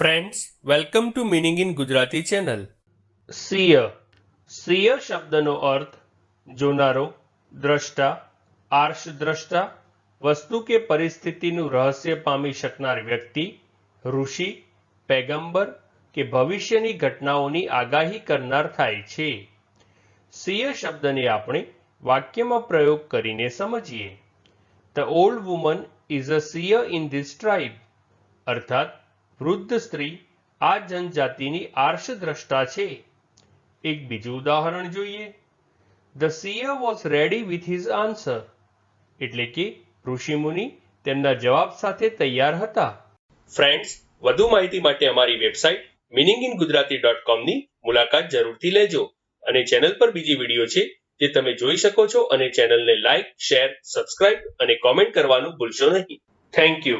Friends welcome to meaning in Gujarati channel seer seer શબ્દનો અર્થ જોનારો દ્રષ્ટા આર્ષ દ્રષ્ટા વસ્તુ કે પરિસ્થિતિનું રહસ્ય પામી શકનાર વ્યક્તિ ઋષિ પેગંબર કે ભવિષ્યની ઘટનાઓની આગાહી કરનાર થાય છે સિય શબ્દને આપણે વાક્યમાં પ્રયોગ કરીને સમજીએ the old woman is a seer in this tribe અર્થાત વૃદ્ધ સ્ત્રી આ જનજાતિની આર્ષદ્રષ્ટા છે. એક બીજું ઉદાહરણ જોઈએ. The seer was ready with his answer એટલે કે ઋષિમુનિ તેમના જવાબ સાથે તૈયાર હતા. ફ્રેન્ડ્સ વધુ માહિતી માટે અમારી website meaning in Gujarati dot કોમની મુલાકાત જરૂરથી લેજો અને ચેનલ પર બીજી વીડિયો છે જે તમે જોઈ શકો છો અને ચેનલને લાઇક, શેર, સબસ્ક્રાઇબ અને કોમેન્ટ કરવાનું ભૂલશો નહીં. Thank you